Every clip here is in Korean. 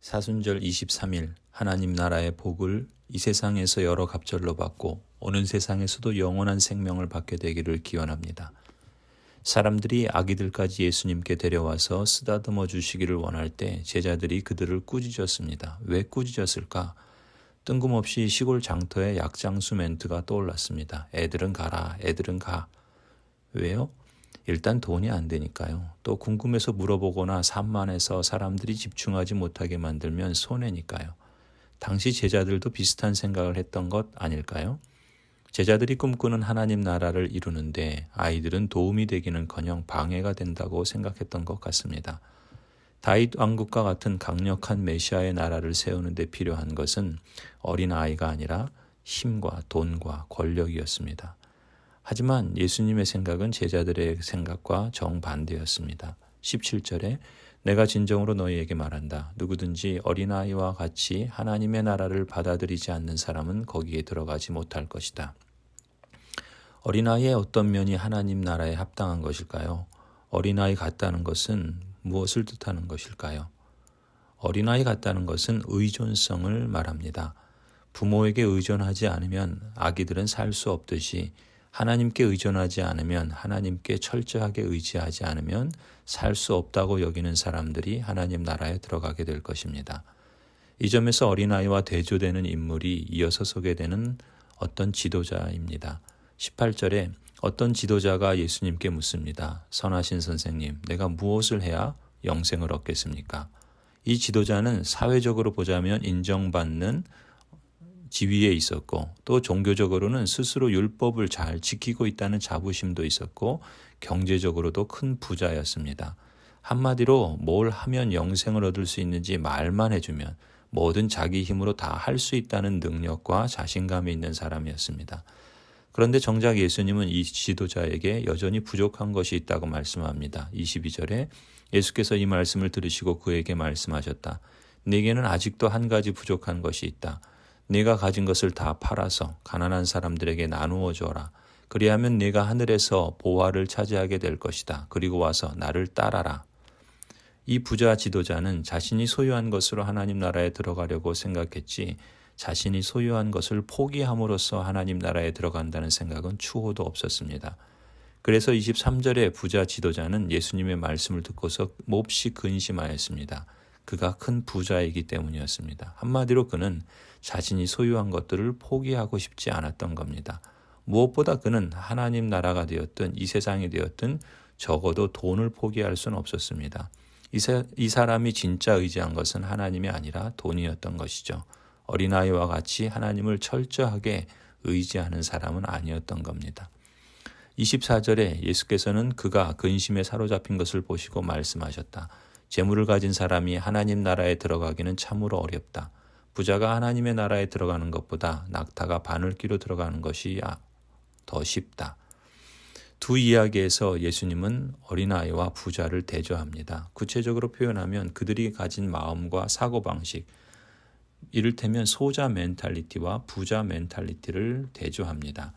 사순절 23일 하나님 나라의 복을 이 세상에서 여러 갑절로 받고 오는 세상에서도 영원한 생명을 받게 되기를 기원합니다. 사람들이 아기들까지 예수님께 데려와서 쓰다듬어 주시기를 원할 때 제자들이 그들을 꾸짖었습니다. 왜 꾸짖었을까? 뜬금없이 시골 장터의 약장수 멘트가 떠올랐습니다. 애들은 가라, 애들은 가. 왜요? 일단 돈이 안 되니까요. 또 궁금해서 물어보거나 산만해서 사람들이 집중하지 못하게 만들면 손해니까요. 당시 제자들도 비슷한 생각을 했던 것 아닐까요? 제자들이 꿈꾸는 하나님 나라를 이루는데 아이들은 도움이 되기는커녕 방해가 된다고 생각했던 것 같습니다. 다윗 왕국과 같은 강력한 메시아의 나라를 세우는 데 필요한 것은 어린 아이가 아니라 힘과 돈과 권력이었습니다. 하지만 예수님의 생각은 제자들의 생각과 정반대였습니다. 17절에 내가 진정으로 너희에게 말한다. 누구든지 어린아이와 같이 하나님의 나라를 받아들이지 않는 사람은 거기에 들어가지 못할 것이다. 어린아이의 어떤 면이 하나님 나라에 합당한 것일까요? 어린아이 같다는 것은 무엇을 뜻하는 것일까요? 어린아이 같다는 것은 의존성을 말합니다. 부모에게 의존하지 않으면 아기들은 살 수 없듯이 하나님께 의존하지 않으면 하나님께 철저하게 의지하지 않으면 살 수 없다고 여기는 사람들이 하나님 나라에 들어가게 될 것입니다. 이 점에서 어린아이와 대조되는 인물이 이어서 소개되는 어떤 지도자입니다. 18절에 어떤 지도자가 예수님께 묻습니다. 선하신 선생님, 내가 무엇을 해야 영생을 얻겠습니까? 이 지도자는 사회적으로 보자면 인정받는 지위에 있었고 또 종교적으로는 스스로 율법을 잘 지키고 있다는 자부심도 있었고 경제적으로도 큰 부자였습니다. 한마디로 뭘 하면 영생을 얻을 수 있는지 말만 해주면 뭐든 자기 힘으로 다 할 수 있다는 능력과 자신감이 있는 사람이었습니다. 그런데 정작 예수님은 이 지도자에게 여전히 부족한 것이 있다고 말씀합니다. 22절에 예수께서 이 말씀을 들으시고 그에게 말씀하셨다. 내게는 아직도 한 가지 부족한 것이 있다. 네가 가진 것을 다 팔아서 가난한 사람들에게 나누어 줘라. 그리하면 네가 하늘에서 보화를 차지하게 될 것이다. 그리고 와서 나를 따라라. 이 부자 지도자는 자신이 소유한 것으로 하나님 나라에 들어가려고 생각했지 자신이 소유한 것을 포기함으로써 하나님 나라에 들어간다는 생각은 추호도 없었습니다. 그래서 23절에 부자 지도자는 예수님의 말씀을 듣고서 몹시 근심하였습니다. 그가 큰 부자이기 때문이었습니다. 한마디로 그는 자신이 소유한 것들을 포기하고 싶지 않았던 겁니다. 무엇보다 그는 하나님 나라가 되었든 이 세상이 되었든 적어도 돈을 포기할 수는 없었습니다. 이, 사, 이 사람이 진짜 의지한 것은 하나님이 아니라 돈이었던 것이죠. 어린아이와 같이 하나님을 철저하게 의지하는 사람은 아니었던 겁니다. 24절에 예수께서는 그가 근심에 사로잡힌 것을 보시고 말씀하셨다. 재물을 가진 사람이 하나님 나라에 들어가기는 참으로 어렵다. 부자가 하나님의 나라에 들어가는 것보다 낙타가 바늘기로 들어가는 것이 아, 더 쉽다. 두 이야기에서 예수님은 어린아이와 부자를 대조합니다. 구체적으로 표현하면 그들이 가진 마음과 사고방식, 이를테면 소자 멘탈리티와 부자 멘탈리티를 대조합니다.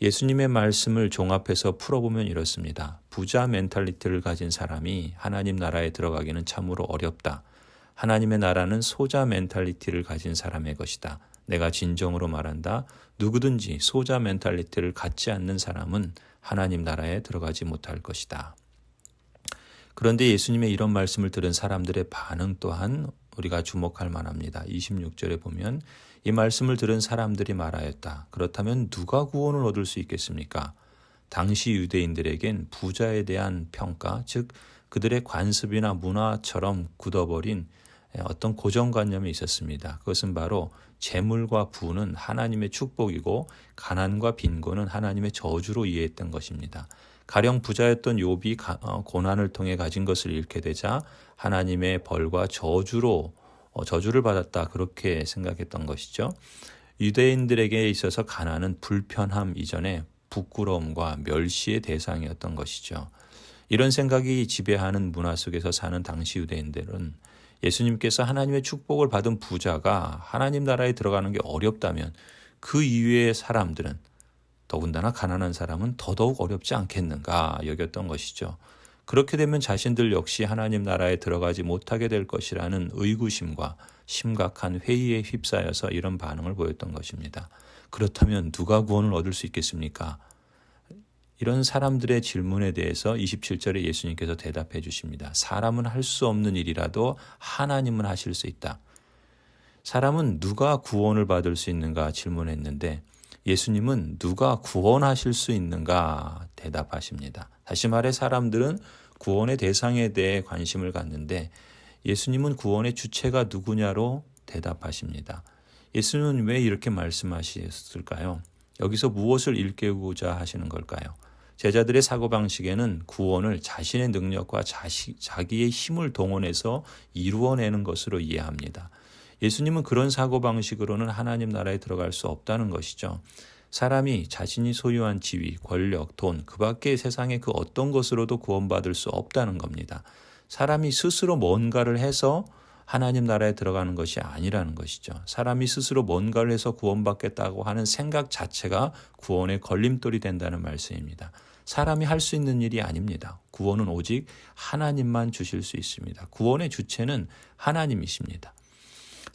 예수님의 말씀을 종합해서 풀어보면 이렇습니다. 부자 멘탈리티를 가진 사람이 하나님 나라에 들어가기는 참으로 어렵다. 하나님의 나라는 소자 멘탈리티를 가진 사람의 것이다. 내가 진정으로 말한다. 누구든지 소자 멘탈리티를 갖지 않는 사람은 하나님 나라에 들어가지 못할 것이다. 그런데 예수님의 이런 말씀을 들은 사람들의 반응 또한 우리가 주목할 만합니다. 26절에 보면 이 말씀을 들은 사람들이 말하였다. 그렇다면 누가 구원을 얻을 수 있겠습니까? 당시 유대인들에겐 부자에 대한 평가, 즉 그들의 관습이나 문화처럼 굳어버린 어떤 고정관념이 있었습니다. 그것은 바로 재물과 부는 하나님의 축복이고 가난과 빈곤은 하나님의 저주로 이해했던 것입니다. 가령 부자였던 욥이 어, 고난을 통해 가진 것을 잃게 되자 하나님의 벌과 저주로 어, 저주를 받았다 그렇게 생각했던 것이죠. 유대인들에게 있어서 가난은 불편함 이전에 부끄러움과 멸시의 대상이었던 것이죠. 이런 생각이 지배하는 문화 속에서 사는 당시 유대인들은 예수님께서 하나님의 축복을 받은 부자가 하나님 나라에 들어가는 게 어렵다면 그 이외의 사람들은 더군다나 가난한 사람은 더더욱 어렵지 않겠는가 여겼던 것이죠. 그렇게 되면 자신들 역시 하나님 나라에 들어가지 못하게 될 것이라는 의구심과 심각한 회의에 휩싸여서 이런 반응을 보였던 것입니다. 그렇다면 누가 구원을 얻을 수 있겠습니까? 이런 사람들의 질문에 대해서 27절에 예수님께서 대답해 주십니다. 사람은 할 수 없는 일이라도 하나님은 하실 수 있다. 사람은 누가 구원을 받을 수 있는가 질문했는데 예수님은 누가 구원하실 수 있는가 대답하십니다. 다시 말해 사람들은 구원의 대상에 대해 관심을 갖는데 예수님은 구원의 주체가 누구냐로 대답하십니다. 예수님은 왜 이렇게 말씀하셨을까요? 여기서 무엇을 일깨우고자 하시는 걸까요? 제자들의 사고방식에는 구원을 자신의 능력과 자시, 자기의 힘을 동원해서 이루어내는 것으로 이해합니다. 예수님은 그런 사고방식으로는 하나님 나라에 들어갈 수 없다는 것이죠. 사람이 자신이 소유한 지위, 권력, 돈, 그 밖의 세상의 그 어떤 것으로도 구원받을 수 없다는 겁니다. 사람이 스스로 뭔가를 해서 하나님 나라에 들어가는 것이 아니라는 것이죠. 사람이 스스로 뭔가를 해서 구원받겠다고 하는 생각 자체가 구원의 걸림돌이 된다는 말씀입니다. 사람이 할 수 있는 일이 아닙니다. 구원은 오직 하나님만 주실 수 있습니다. 구원의 주체는 하나님이십니다.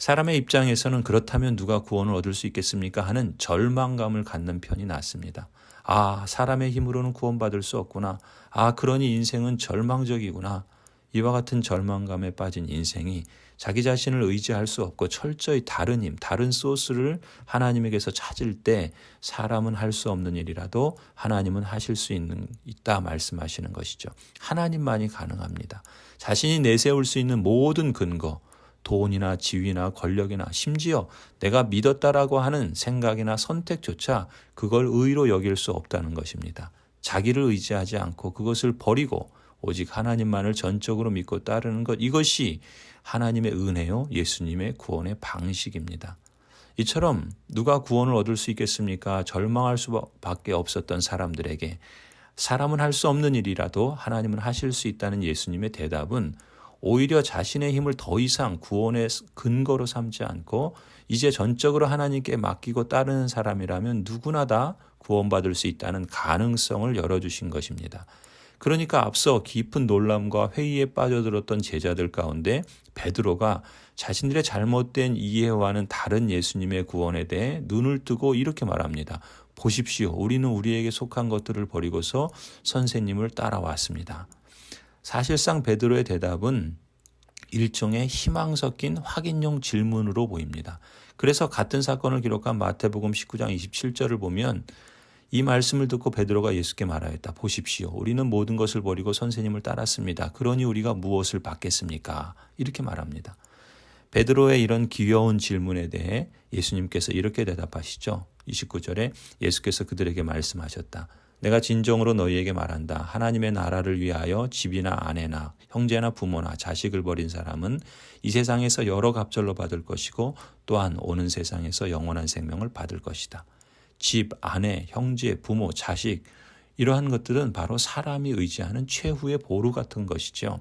사람의 입장에서는 그렇다면 누가 구원을 얻을 수 있겠습니까? 하는 절망감을 갖는 편이 낫습니다. 아, 사람의 힘으로는 구원받을 수 없구나. 아, 그러니 인생은 절망적이구나. 이와 같은 절망감에 빠진 인생이 자기 자신을 의지할 수 없고 철저히 다른 힘, 다른 소스를 하나님에게서 찾을 때 사람은 할 수 없는 일이라도 하나님은 하실 수 있는 있다 말씀하시는 것이죠. 하나님만이 가능합니다. 자신이 내세울 수 있는 모든 근거, 돈이나 지위나 권력이나 심지어 내가 믿었다라고 하는 생각이나 선택조차 그걸 의로 여길 수 없다는 것입니다. 자기를 의지하지 않고 그것을 버리고 오직 하나님만을 전적으로 믿고 따르는 것 이것이 하나님의 은혜요 예수님의 구원의 방식입니다. 이처럼 누가 구원을 얻을 수 있겠습니까? 절망할 수밖에 없었던 사람들에게 사람은 할 수 없는 일이라도 하나님은 하실 수 있다는 예수님의 대답은 오히려 자신의 힘을 더 이상 구원의 근거로 삼지 않고 이제 전적으로 하나님께 맡기고 따르는 사람이라면 누구나 다 구원받을 수 있다는 가능성을 열어주신 것입니다. 그러니까 앞서 깊은 놀람과 회의에 빠져들었던 제자들 가운데 베드로가 자신들의 잘못된 이해와는 다른 예수님의 구원에 대해 눈을 뜨고 이렇게 말합니다. 보십시오. 우리는 우리에게 속한 것들을 버리고서 선생님을 따라왔습니다. 사실상 베드로의 대답은 일종의 희망 섞인 확인용 질문으로 보입니다. 그래서 같은 사건을 기록한 마태복음 19장 27절을 보면 이 말씀을 듣고 베드로가 예수께 말하였다. 보십시오. 우리는 모든 것을 버리고 선생님을 따랐습니다. 그러니 우리가 무엇을 받겠습니까? 이렇게 말합니다. 베드로의 이런 귀여운 질문에 대해 예수님께서 이렇게 대답하시죠. 29절에 예수께서 그들에게 말씀하셨다. 내가 진정으로 너희에게 말한다. 하나님의 나라를 위하여 집이나 아내나 형제나 부모나 자식을 버린 사람은 이 세상에서 여러 갑절로 받을 것이고 또한 오는 세상에서 영원한 생명을 받을 것이다. 집, 아내, 형제, 부모, 자식 이러한 것들은 바로 사람이 의지하는 최후의 보루 같은 것이죠.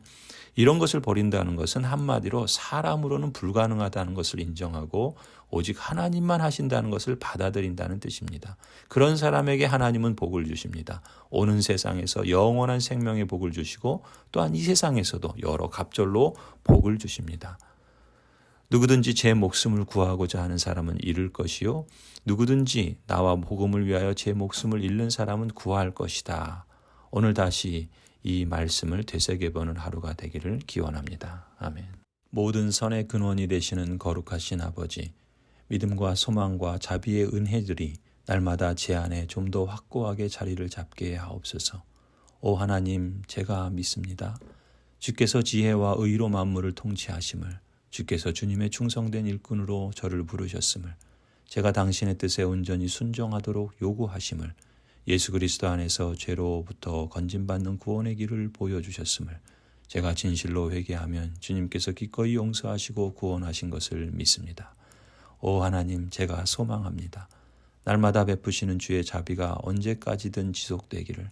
이런 것을 버린다는 것은 한마디로 사람으로는 불가능하다는 것을 인정하고 오직 하나님만 하신다는 것을 받아들인다는 뜻입니다. 그런 사람에게 하나님은 복을 주십니다. 오는 세상에서 영원한 생명의 복을 주시고 또한 이 세상에서도 여러 갑절로 복을 주십니다. 누구든지 제 목숨을 구하고자 하는 사람은 잃을 것이요. 누구든지 나와 복음을 위하여 제 목숨을 잃는 사람은 구할 것이다. 오늘 다시 이 말씀을 되새겨보는 하루가 되기를 기원합니다. 아멘. 모든 선의 근원이 되시는 거룩하신 아버지, 믿음과 소망과 자비의 은혜들이 날마다 제 안에 좀 더 확고하게 자리를 잡게 하옵소서. 오 하나님, 제가 믿습니다. 주께서 지혜와 의로 만물을 통치하심을 주께서 주님의 충성된 일꾼으로 저를 부르셨음을 제가 당신의 뜻에 온전히 순종하도록 요구하심을 예수 그리스도 안에서 죄로부터 건진받는 구원의 길을 보여주셨음을 제가 진실로 회개하면 주님께서 기꺼이 용서하시고 구원하신 것을 믿습니다. 오 하나님 제가 소망합니다. 날마다 베푸시는 주의 자비가 언제까지든 지속되기를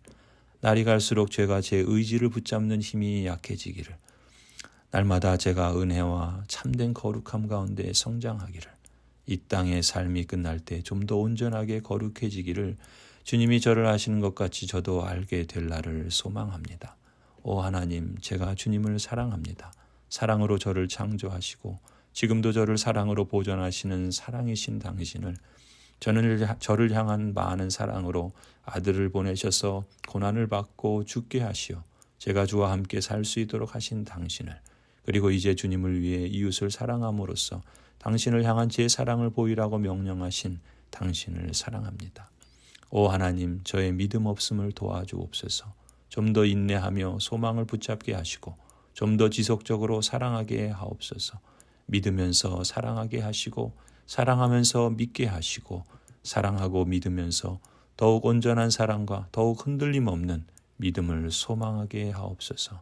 날이 갈수록 죄가 제 의지를 붙잡는 힘이 약해지기를 날마다 제가 은혜와 참된 거룩함 가운데 성장하기를 이 땅의 삶이 끝날 때 좀 더 온전하게 거룩해지기를 주님이 저를 아시는 것 같이 저도 알게 될 날을 소망합니다. 오 하나님, 제가 주님을 사랑합니다. 사랑으로 저를 창조하시고 지금도 저를 사랑으로 보존하시는 사랑이신 당신을 저는 저를 향한 많은 사랑으로 아들을 보내셔서 고난을 받고 죽게 하시어 제가 주와 함께 살 수 있도록 하신 당신을 그리고 이제 주님을 위해 이웃을 사랑함으로써 당신을 향한 제 사랑을 보이라고 명령하신 당신을 사랑합니다. 오 하나님, 저의 믿음 없음을 도와주옵소서. 좀 더 인내하며 소망을 붙잡게 하시고 좀 더 지속적으로 사랑하게 하옵소서. 믿으면서 사랑하게 하시고 사랑하면서 믿게 하시고 사랑하고 믿으면서 더욱 온전한 사랑과 더욱 흔들림 없는 믿음을 소망하게 하옵소서.